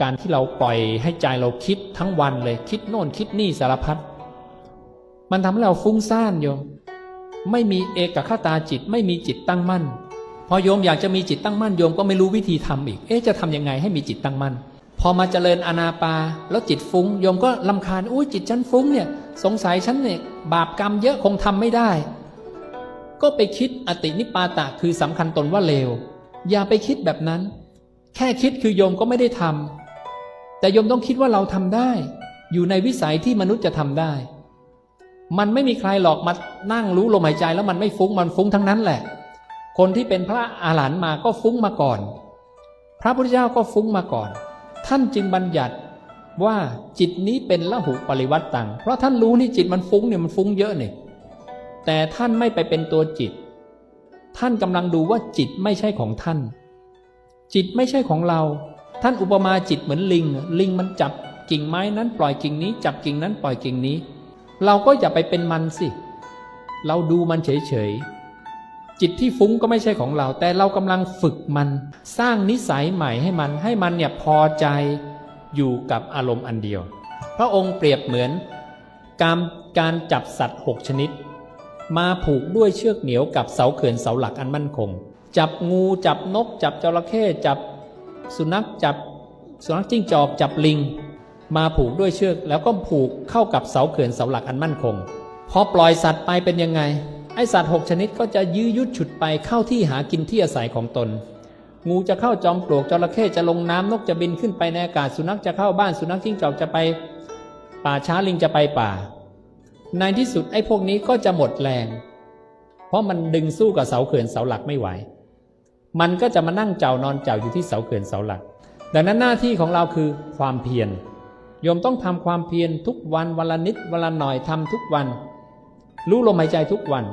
การที่เราปล่อยให้ใจเราคิดทั้งวันเลย คิดโน่นคิดนี่สารพัดมันทำให้เราฟุ้งซ่านโยม ไม่มีเอกคตาจิตไม่มีจิตตั้งมั่น พอโยมอยากจะมีจิตตั้งมั่นโยมก็ไม่รู้วิธีทำอีก เอ๊ะจะทำยังไงให้มีจิตตั้งมั่น พอมาเจริญอนาปา แล้วจิตฟุ้งโยมก็ลำคาญอุ้ยจิตฉันฟุ้งเนี่ย สงสัยฉันเนี่ยบาปกรรมเยอะคงทำไม่ได้ ก็ไปคิดอตินิปปาตะคือสำคัญตนว่าเลวอย่าไปคิดแบบนั้น แค่คิดคือโยมก็ไม่ได้ทำ แต่โยมต้องคิดว่าเราทำได้ อยู่ในวิสัยที่มนุษย์จะทำได้ มันไม่มีใครหรอกมานั่งรู้ลมหายใจแล้วมันไม่ฟุ้งมันฟุ้งทั้งนั้นแหละ คนที่เป็นพระอาหารหันต์มาก็ฟุ้งมาก่อน พระพุทธเจ้าก็ฟุ้งมาก่อน ท่านจึงบัญญัติว่าจิตนี้เป็นละหุปริวัตตัง เพราะท่านรู้นี่จิตมันฟุ้งเนี่ยมันฟุ้งเยอะเนี่ยแต่ท่านไม่ไปเป็นตัวจิต ท่านกำลังดูว่าจิตไม่ใช่ของท่าน จิตไม่ใช่ของเรา ท่านอุปมาจิตเหมือนลิง ลิงมันจับกิ่งไม้นั้นปล่อยกิ่งนี้ จับกิ่งนั้นปล่อยกิ่งนี้ เราก็อย่าไปเป็นมันสิ เราดูมันเฉยๆ จิตที่ฟุ้งก็ไม่ใช่ของเรา แต่เรากำลังฝึกมัน สร้างนิสัยใหม่ให้มัน ให้มันเนี่ยพอใจอยู่กับอารมณ์อันเดียว พระองค์เปรียบเหมือนการการจับสัตว์หกชนิด มาผูกด้วยเชือกเหนียวกับเสาเขื่อนเสาหลักอันมั่นคง จับงูจับนก จับจระเข้จับ สุนัขจับสุนัขจิ้งจอกจับลิง มาผูกด้วยเชือกแล้วก็ผูกเข้ากับเสาเขื่อนเสาหลักอันมั่นคง พอปล่อยสัตว์ไปเป็นยังไง ไอสัตว์หกชนิดก็จะยื้อยุดฉุดไปเข้าที่หากินที่อาศัยของตน งูจะเข้าจอมปลวกจระเข้จะลงน้ำนกจะบินขึ้นไปในอากาศสุนัขจะเข้าบ้านสุนัขจิ้งจอกจะไป ป่าช้าลิงจะไปป่า ในที่สุดไอ้พวกนี้ก็จะหมดแรง เพราะมันดึงสู้กับเสาเขื่อนเสาหลักไม่ไหว มันก็จะมานั่งเจ้านอนเจ้าอยู่ที่เสาเขื่อนเสาหลัก ดังนั้นหน้าที่ของเราคือความเพียรโยมต้องทำความเพียรทุกวันวันละนิดวันละหน่อยทำทุกวัน รู้ลมหายใจทุกวัน